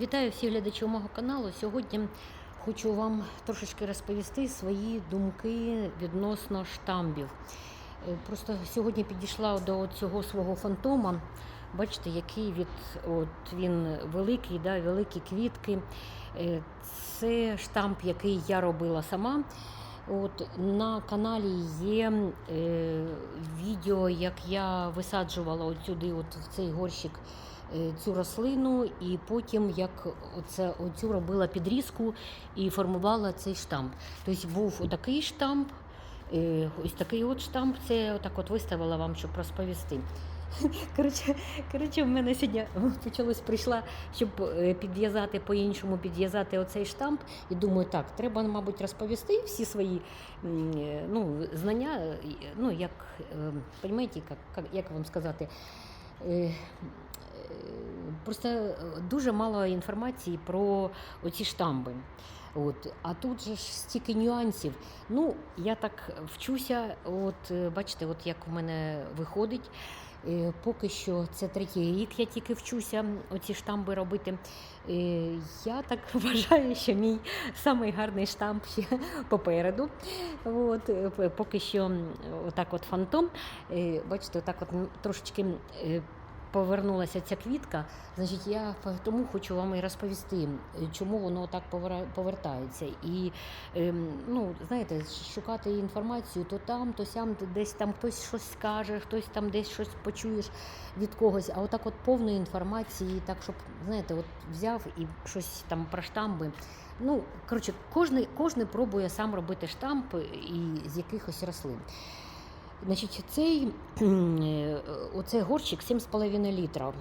Вітаю всіх глядачів мого каналу. Сьогодні хочу вам трошечки розповісти свої думки відносно штамбів. Е, Просто сьогодні підійшла до цього свого фантома. Бачите, який від от він великий, да, великі квітки. Е, Це штамп, який я робила сама. От на каналі є е, відео, як я висаджувала от сюди, от в цей горщик цю рослину, і потім як оце, оцю робила підрізку і формувала цей штамп. Тобто був отакий штамп, е, ось такий от штамп. Це отак от виставила вам, щоб розповісти. Коротше, коротше, в мене сьогодні почалось, прийшла, щоб е, підв'язати по-іншому, підв'язати оцей штамп. І думаю, так, треба, мабуть, розповісти всі свої е, ну, знання, е, ну, як, е, розумієте, як, як, вам сказати, е, е, просто е, дуже мало інформації про оці штамби. От. А тут же ж стільки нюансів. Ну, я так вчуся, от е, бачите, от як в мене виходить. Е, Поки що це третій рік, я тільки вчуся оці штамби робити. Е, Я так вважаю, що мій самий гарний штамп ще попереду. От, е, поки що отак от фантом. Бачите, отак от трошечки повернулася ця квітка. Значить, я тому хочу вам і розповісти, е, чому воно так повертається. І ем, ну, знаєте, шукати інформацію то там, то сям, десь там хтось щось скаже, хтось там десь щось почуєш від когось. А отак от повної інформації, так щоб знаєте, от взяв і щось там про штамби. Ну, коротше, кожен, кожен пробує сам робити штамп і з якихось рослин. Значить, цей е, оцей горщик 7,5 літра.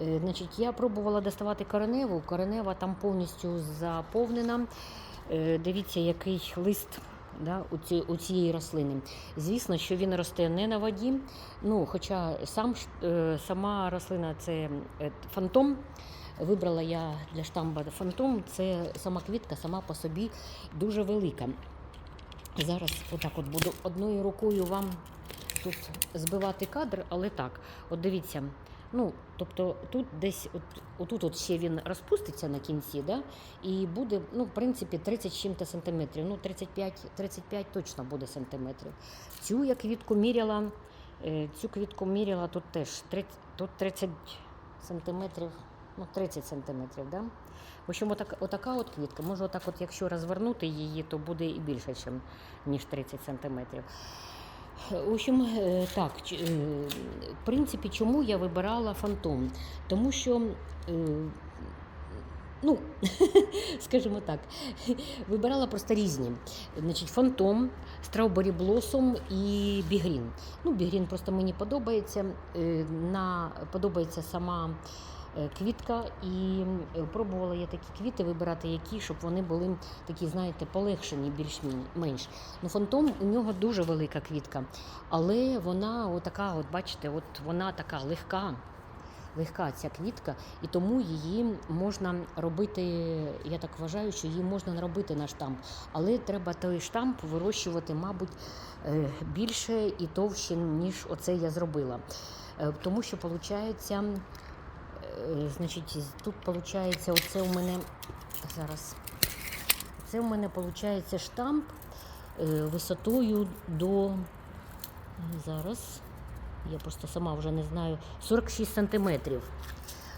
Е, Значить, я пробувала доставати кореневу. Коренева там повністю заповнена. Е, Дивіться, який лист да, у, ці, у цієї рослини. Звісно, що він росте не на воді. Ну, хоча сам, сама рослина це фантом. Вибрала я для штамба фантом. Це сама квітка, сама по собі дуже велика. Зараз отак от буду одною рукою вам тут збивати кадр, але так, от дивіться. Ну, тобто тут десь, от, отут от ще він розпуститься на кінці, да? і буде, ну, в принципі, 30 з чим-то сантиметрів. Ну, 35, 35 точно буде сантиметрів. Цю я квітку міряла, е, цю квітку міряла тут теж 30, тут 30 сантиметрів, ну, 30 сантиметрів, да? В общем, отак, отака от квітка. Може, отак от, якщо розвернути її, то буде і більше, ніж 30 сантиметрів. В общем, е, так, е, в принципі, чому я вибирала фантом? Тому що, е, ну, скажімо так, вибирала просто різні. Значить, фантом, Strawberry Blossom і Бігрін. Ну, Бігрін просто мені подобається. На, подобається сама квітка, і е, пробувала я такі квіти вибирати, які, щоб вони були такі, знаєте, полегшені більш-менш. Ну, фантом у нього дуже велика квітка, але вона отака, от бачите, от вона така легка. Легка ця квітка, і тому її можна робити. Я так вважаю, що її можна робити на штамп, але треба той штамп вирощувати, мабуть, е, більше і товще, ніж оце я зробила. Е, Тому що виходить, значить, тут виходить, оце у мене зараз. Це у мене виходить штамп е, висотою до зараз. Я просто сама вже не знаю, 46 сантиметрів.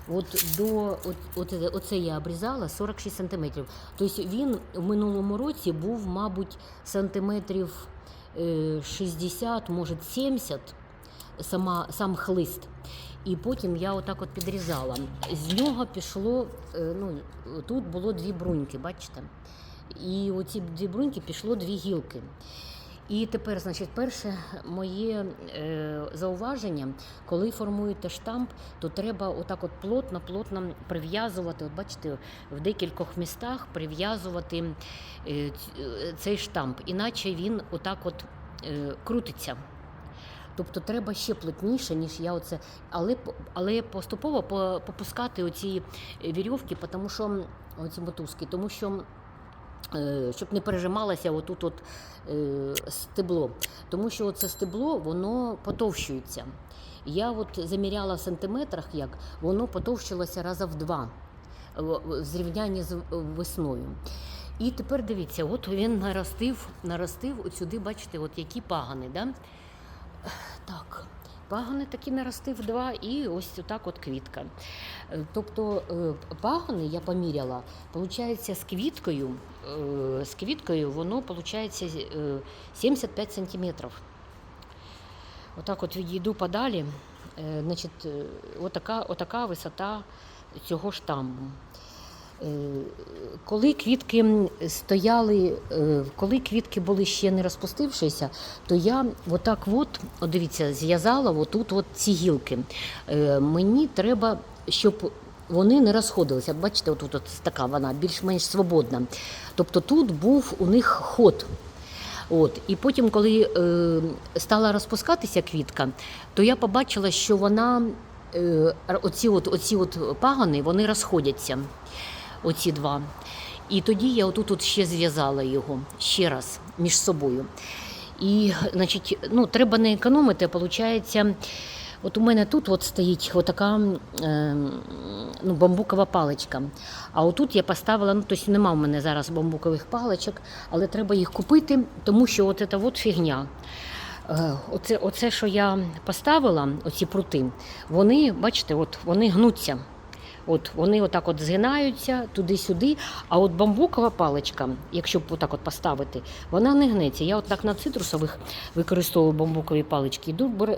От до от, от, оце я обрізала 46 сантиметрів. Тобто він в минулому році був, мабуть, сантиметрів е, 60, може 70, сама, сам хлист. І потім я отак от підрізала. З нього пішло, е, ну, тут було дві бруньки, бачите? І оці дві бруньки пішло дві гілки. І тепер, значить, перше моє е, зауваження, коли формуєте штамп, то треба отак от плотно-плотно прив'язувати. От бачите, в декількох містах прив'язувати е, е, цей штамп, іначе він отак от е, крутиться. Тобто треба ще плотніше, ніж я оце, але, але поступово попускати оці е, вірьовки, тому що оці мотузки, тому що е, щоб не пережималося отут от е, стебло. Тому що це стебло воно потовщується. Я от заміряла в сантиметрах, як воно потовщилося раза в два. в- зрівнянні з весною. І тепер дивіться, от він наростив, наростив от сюди, бачите, от які пагани. Да? Так, пагани такі наростив два, і ось отак от квітка. Е, Тобто е, пагани я поміряла, виходить, з квіткою, е, з квіткою воно виходить 75 сантиметрів. Отак от відійду подалі. Е, Значить, е, отака, отака висота цього штамбу. Е, Коли квітки стояли, е, коли квітки були ще не розпустившися, то я отак от, от дивіться, зв'язала отут от ці гілки. Е, Мені треба, щоб вони не розходилися. Бачите, отут от така вона більш-менш свободна. Тобто тут був у них ход. От. І потім, коли е, стала розпускатися квітка, то я побачила, що вона, е, оці, от, оці от пагани, вони розходяться, оці два. І тоді я отут от ще зв'язала його ще раз між собою. І, значить, ну, треба не економити, виходить, от у мене тут от стоїть отака ну, бамбукова паличка. А отут я поставила, ну тобто нема в мене зараз бамбукових паличок, але треба їх купити, тому що от ця от фігня. Е, Оце, оце, що я поставила, оці прути, вони, бачите, от вони гнуться. От вони отак от згинаються туди-сюди. А от бамбукова паличка, якщо б отак от поставити, вона не гнеться. Я от на цитрусових використовую бамбукові палички, і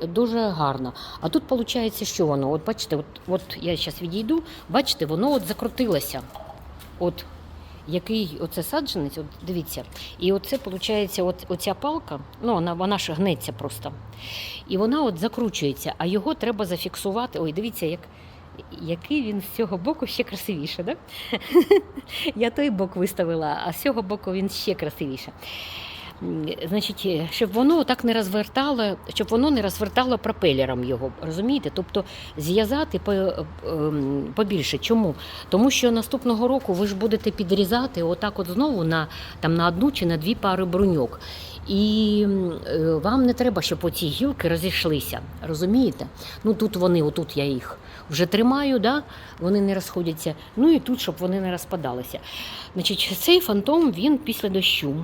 дуже гарно. А тут виходить, що воно? От бачите, от, от я зараз відійду, бачите, воно от закрутилося. От який оце саджанець, от дивіться. І оце виходить, от, оця палка, ну вона, вона ж гнеться просто. І вона от закручується, а його треба зафіксувати. Ой, дивіться, як, який він з цього боку ще красивіше, да? Я той бок виставила, а з цього боку він ще красивіше. Значить, щоб воно так не розвертало, щоб воно не розвертало пропелером його, розумієте? Тобто зв'язати ем, побільше. Чому? Тому що наступного року ви ж будете підрізати отак от знову на, там, на одну чи на дві пари бруньок. І е, вам не треба, щоб оці гілки розійшлися. Розумієте? Ну тут вони, отут я їх вже тримаю, да? вони не розходяться. Ну і тут, щоб вони не розпадалися. Значить, цей фантом він після дощу.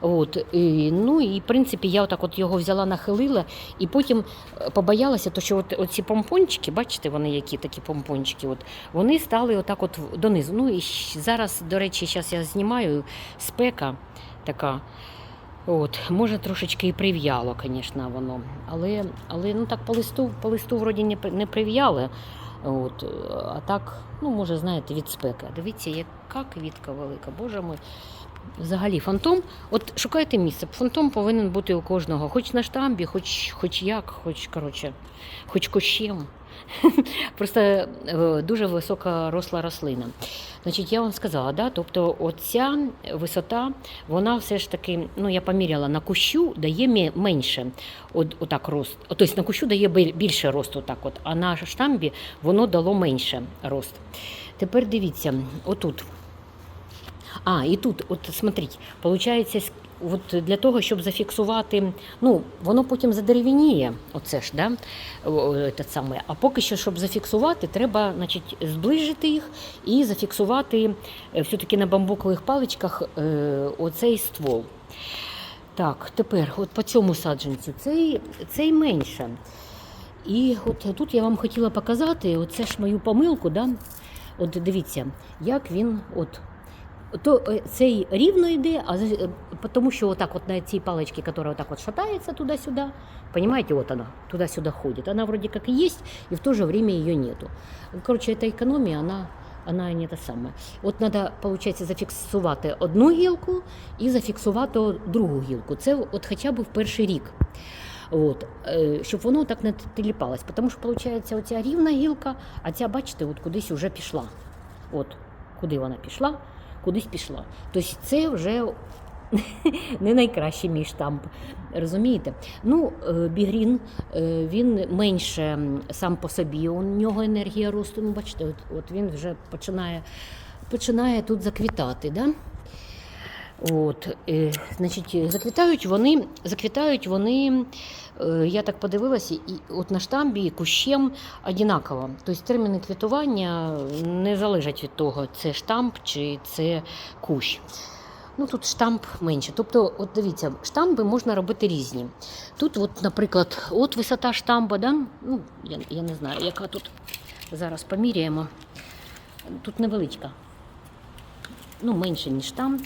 От, і, ну і в принципі я отак от його взяла, нахилила, і потім е, побоялася, то що от, оці помпончики, бачите, вони які такі помпончики, от, вони стали отак от донизу. Ну і зараз, до речі, зараз я знімаю спека така. От, може, трошечки і прив'яло, звісно, воно. Але, але ну, так по листу, по листу вроді не, не прив'яло. От, а так, ну, може, знаєте, від спеки. Дивіться, яка квітка велика, боже мой. Взагалі, фантом, от шукайте місце. Фантом повинен бути у кожного, хоч на штамбі, хоч, хоч як, хоч, коротше, хоч кощем. Просто е, дуже висока росла рослина. Значить, я вам сказала, да? тобто оця висота, вона все ж таки, ну я поміряла, на кущу дає менше от, отак рост. Тобто на кущу дає більше рост, отак от, а на штамбі воно дало менше рост. Тепер дивіться, отут. А, і тут, от смотрите, с- от для того, щоб зафіксувати, ну, воно потім задеревініє, оце ж, да? те саме. А поки що, щоб зафіксувати, треба значить, зближити їх і зафіксувати е, все-таки на бамбукових паличках е, оцей ствол. Так, тепер, от по цьому саджанцю, цей, цей менше. І от тут я вам хотіла показати, оце ж мою помилку, да? от дивіться, як він от то е, цей рівно йде, а е, тому що отак от на цій паличці, яка отак от шатается туди-сюди, понимаете, вот она туда-сюда ходит. Она вроде как и есть, в то же время ее нету. Короче, эта экономия, она вона не та сама. От треба, виходить, зафіксувати одну гілку і зафіксувати другу гілку. Це от хоча б в перший рік. От, е, щоб воно так не теліпалось. Тому що, виходить, оця рівна гілка, а ця, бачите, от кудись вже пішла. От, куди вона пішла, кудись пішла. Тобто це вже не найкращий мій штамп. Розумієте? Ну, е, бігрін е, він менше сам по собі, у нього енергія росту. Ну, бачите, от, от він вже починає, починає тут заквітати. Да? От, е, значить, заквітають вони, заквітають вони, е, я так подивилася, і от на штамбі кущем однаково. Тобто терміни квітування не залежать від того, це штамп чи це кущ. Ну тут штамп менше. Тобто, от дивіться, штамби можна робити різні. Тут, от, наприклад, от висота штамба, да? ну, я, я не знаю, яка тут зараз поміряємо. Тут невеличка. Ну, менше, ніж там.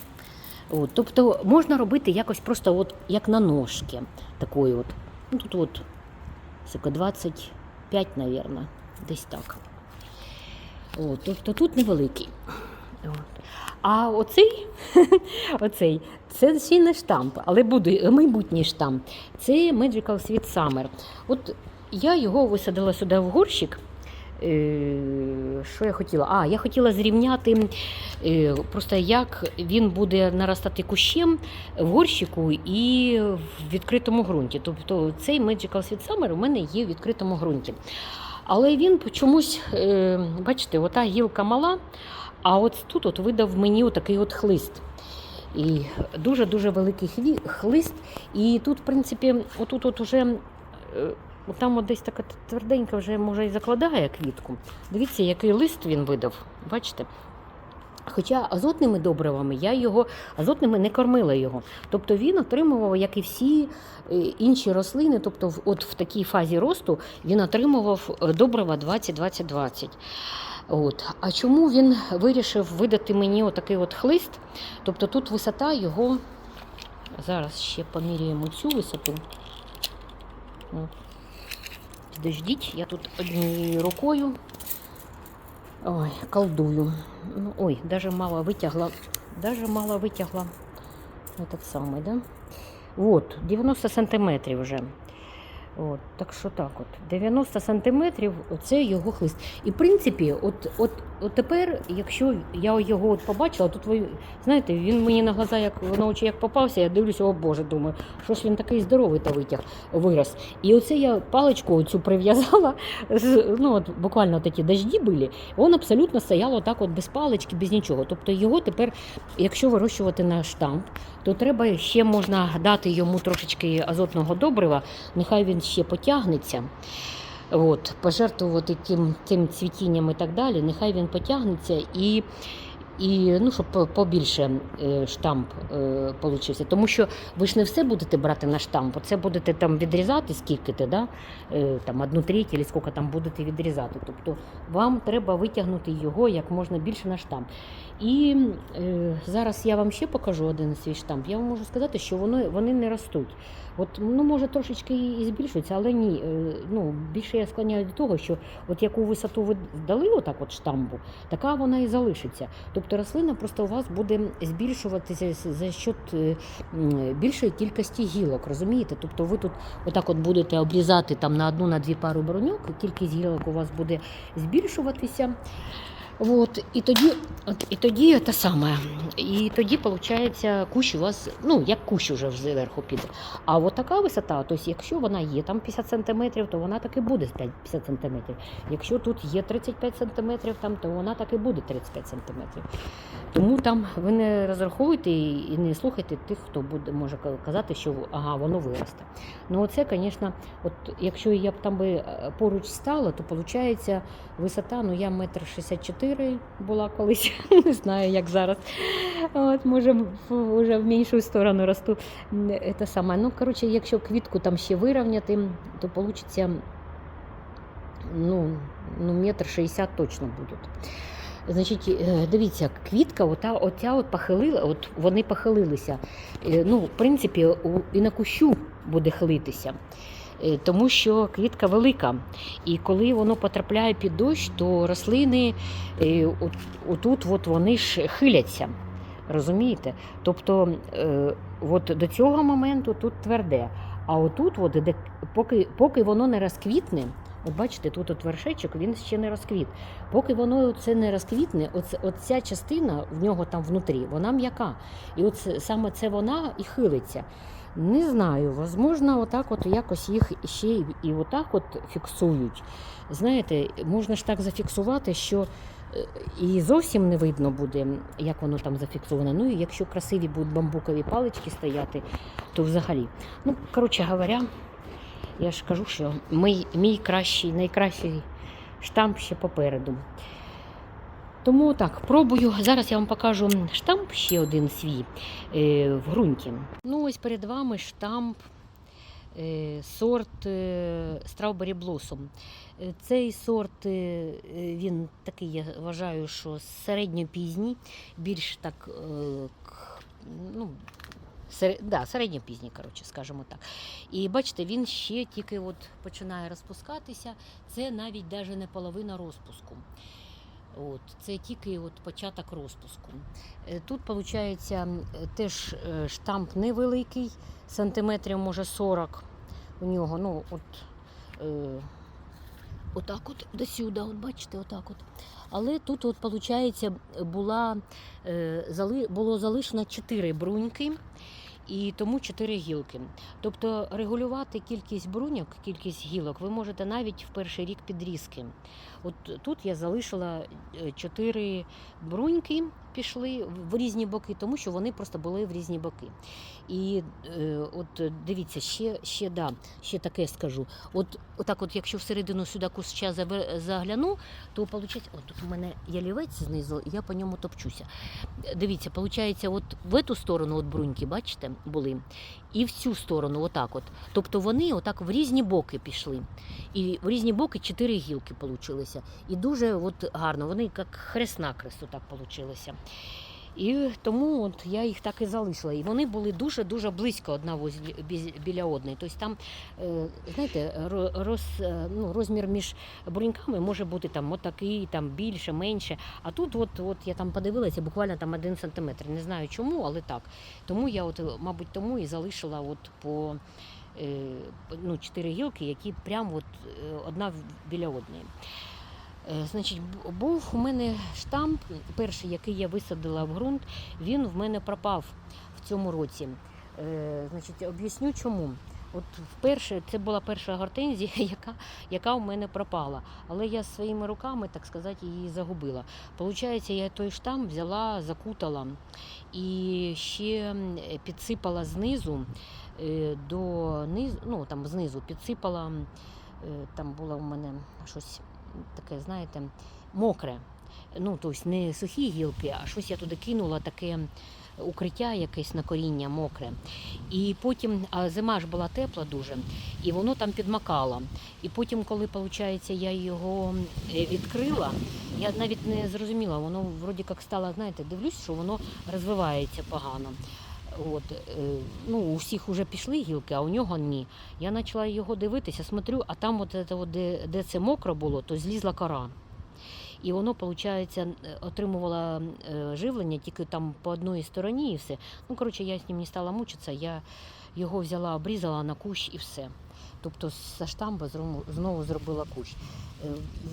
От, тобто можна робити якось просто от, як на ножки. Такої от. Ну, тут от скільки, 25, мабуть, десь так. От, тобто тут невеликий. От. А оцей, оцей це ще не штамп, але буде майбутній штамп. Це Magical Sweet Summer. От я його висадила сюди в горщик. Е, Що я хотіла? А, я хотіла зрівняти е, просто як він буде наростати кущем в горщику і в відкритому ґрунті. Тобто цей Magical Sweet Summer у мене є в відкритому ґрунті. Але він чомусь, е, бачите, ота гілка мала, а от тут от видав мені отакий от хлист. І дуже-дуже великий хлист. І тут, в принципі, отут от уже. Там от десь така тверденька вже може і закладає квітку. Дивіться, який лист він видав. Бачите? Хоча азотними добривами я його азотними не кормила його. Тобто він отримував, як і всі е, інші рослини, тобто от в такій фазі росту він отримував добрива 20-20-20. От. А чому він вирішив видати мені отакий от хлист? Тобто тут висота його. Зараз ще поміряємо цю висоту. От. Підождіть, я тут однією рукою. Ой, колдую. Ну, ой, даже мало витягла. Даже мало витягла. Этот самый, да? Вот, 90 сантиметрів вже. От, так що так от. 90 сантиметрів оце його хлист. І в принципі, от, от, от тепер, якщо я його от побачила, тут ви знаєте, він мені на глаза, як на очі як попався, я дивлюся, о Боже, думаю, що ж він такий здоровий та витяг вирос. І оце я паличку оцю прив'язала, ну от буквально такі дожді були, він абсолютно стояв отак от без палички, без нічого. Тобто його тепер, якщо вирощувати на штамп, то треба ще можна дати йому трошечки азотного добрива, нехай він ще потягнеться. От, пожертвувати тим, тим цвітінням і так далі, нехай він потягнеться і, і ну, щоб побільше е, штамп е, получився. Тому що ви ж не все будете брати на штамп, це будете там відрізати скільки-то, да? е, там одну треть, або скільки там будете відрізати. Тобто вам треба витягнути його як можна більше на штамп. І е, зараз я вам ще покажу один свій штамп. Я вам можу сказати, що воно, вони не ростуть. От, ну, може, трошечки і збільшується, але ні. е, Ну, більше я склоняю до того, що от яку висоту ви дали отак от штамбу, така вона і залишиться. Тобто рослина просто у вас буде збільшуватися за счет е, більшої кількості гілок, розумієте? Тобто ви тут отак от будете обрізати там на одну на дві пару броньок, кількість гілок у вас буде збільшуватися. От, і тоді, і тоді те саме. І тоді, виходить, кущ у вас, ну, як кущ уже зверху піде. А от така висота, тобто, якщо вона є там 50 см, то вона так і буде 50 см. Якщо тут є 35 см, там, то вона так і буде 35 см. Тому там ви не розраховуйте і не слухайте тих, хто буде, може казати, що ага, воно виросте. Ну, оце, звісно, от якщо я б там би е, поруч стала, то виходить висота, ну я метр шістдесят чотири була колись, не знаю, як зараз. От, може, вже в меншу сторону росту. Це саме. Ну, коротше, якщо квітку там ще вирівняти, то вийде ну, ну, метр шістдесят точно будуть. Значить, е, дивіться, квітка, ота, оця от похилила, от вони похилилися. Е, Ну, в принципі, і на кущу буде хилитися. Е, Тому що квітка велика, і коли воно потрапляє під дощ, то рослини е, отут от вони ж хиляться. Розумієте? Тобто, е, от до цього моменту тут тверде. А отут, от, де, поки, поки воно не розквітне, от бачите, тут от вершечок, він ще не розквіт. Поки воно це не розквітне, оця частина в нього там внутрі, вона м'яка. І от саме це вона і хилиться. Не знаю, возможно, отак от якось їх ще і отак от фіксують. Знаєте, можна ж так зафіксувати, що е, і зовсім не видно буде, як воно там зафіксовано. Ну і якщо красиві будуть бамбукові палички стояти, то взагалі. Ну, коротше говоря, я ж кажу, що мій, мій кращий, найкращий штамп ще попереду. Тому так, пробую. Зараз я вам покажу штамп ще один свій е, в ґрунті. Ну, ось перед вами штамп е, сорт е, Strawberry Blossom. Е, Цей сорт, він такий, я вважаю, що середньопізній, більш так, ну, сер- да, середньопізній, коротше, скажімо так. І бачите, він ще тільки от починає розпускатися. Це навіть навіть не половина розпуску. От, це тільки от початок розпуску. Е, Тут, виходить, теж е, штамп невеликий, сантиметрів, може 40 у нього. Ну, от, е, отак от до сюди, от бачите, отак от. Але тут, от, виходить, була, е, зали, було залишено 4 бруньки. І тому 4 гілки. Тобто регулювати кількість бруньок, кількість гілок ви можете навіть в перший рік підрізки. От тут я залишила 4 бруньки, пішли в різні боки, тому що вони просто були в різні боки. І е, от дивіться, ще, ще, да, ще таке скажу. От, отак, от, якщо всередину сюди куща загляну, то виходить, от тут у мене ялівець знизу, і я по ньому топчуся. Дивіться, виходить, от в ту сторону от бруньки, бачите, були, і в цю сторону, отак от. Тобто вони отак в різні боки пішли. І в різні боки чотири гілки получилися. І дуже от гарно, вони як хрест-накрест так получилися. І тому от я їх так і залишила. І вони були дуже-дуже близько одна біля одної. Тобто там, е, знаєте, роз, е, ну, розмір між бруньками може бути там отакий, там більше, менше. А тут, от, от я там подивилася, буквально там один сантиметр. Не знаю чому, але так. Тому я, от, мабуть, тому і залишила от по е, ну, гілки, які прямо от, одна біля одної. Е, Значить, був у мене штамп, перший, який я висадила в ґрунт, він в мене пропав в цьому році. Е, Значить, об'ясню чому. От вперше це була перша гортензія, яка, яка у мене пропала. Але я своїми руками, так сказати, її загубила. Получається, я той штамп взяла, закутала і ще підсипала знизу е, до низу, ну там знизу підсипала, там було у мене щось таке, знаєте, мокре. Ну, тобто не сухі гілки, а щось я туди кинула таке укриття якесь на коріння мокре. І потім, а зима ж була тепла дуже, і воно там підмакало. І потім, коли виходить, я його е, відкрила, я навіть не зрозуміла, воно вроді як стало, знаєте, дивлюсь, що воно розвивається погано. От, е, ну, у всіх вже пішли гілки, а у нього ні. Я почала його дивитися, смотрю, а там, от, от, де, де це мокро було, то злізла кора. І воно, виходить, отримувало е, живлення тільки там по одній стороні і все. Ну, коротше, я з ним не стала мучитися, я його взяла, обрізала на кущ і все. Тобто з штамба знову зробила кущ. Е,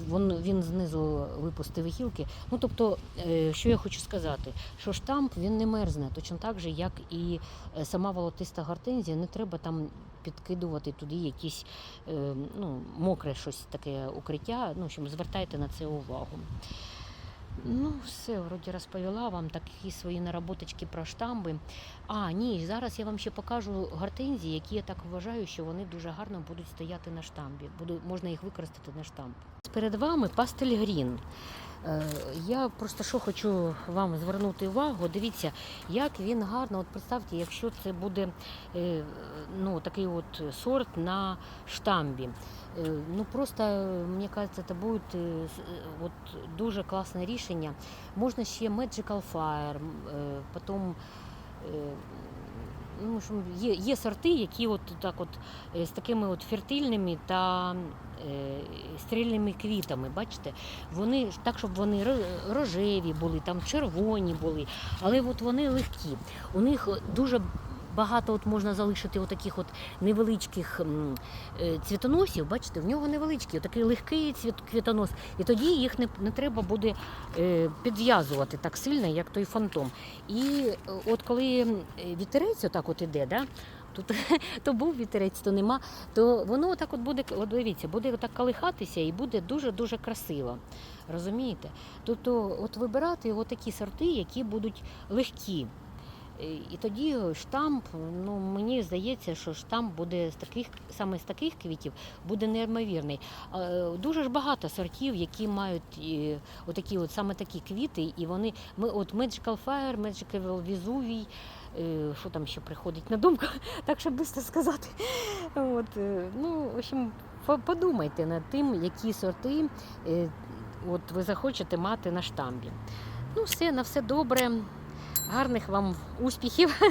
Він, він знизу випустив гілки. Ну, тобто, е, що я хочу сказати, що штамп він не мерзне, точно так же, як і е, сама волотиста гортензія, не треба там підкидувати туди якісь ну, мокре щось таке укриття. Ну, общем, звертайте на це увагу. Ну, все, вроді розповіла вам такі свої наработочки про штамби. А, ні, зараз я вам ще покажу гортензії, які я так вважаю, що вони дуже гарно будуть стояти на штамбі. Буду, можна їх використати на штамп. Перед вами пастель грін. Е, Я просто що хочу вам звернути увагу. Дивіться, як він гарно. От представте, якщо це буде е, ну, такий от сорт на штамбі. Е, Ну просто, мені кажется, це буде от дуже класне рішення. Можна ще Magical Fire, потім. Ну, що є, є сорти, які от так от е, з такими от фертильними та е, стрільними квітами. Бачите, вони так, щоб вони ро- рожеві були, там червоні були, але от вони легкі. У них дуже багато от можна залишити отаких от невеличких е, цвітоносів. Бачите, в нього невеличкий, такий легкий квітонос, і тоді їх не, не треба буде е, підв'язувати так сильно, як той фантом. І е, от коли вітерець отак от іде, да, Тут то був вітерець, то нема, то воно так от буде, от дивіться, буде так колихатися і буде дуже-дуже красиво. Розумієте? Тобто, от вибирати от такі сорти, які будуть легкі. І тоді штамп, ну мені здається, що штамп буде з таких, саме з таких квітів буде неймовірний. Е, Дуже ж багато сортів, які мають отакі, от саме такі квіти, і вони ми от Magical Fire, Magical Vesuvius, е, що там ще приходить на думку, так щоб швидко сказати. От, е, ну, в общем, подумайте над тим, які сорти от ви захочете мати на штамбі. Ну, все, на все добре. Гарних вам успіхів.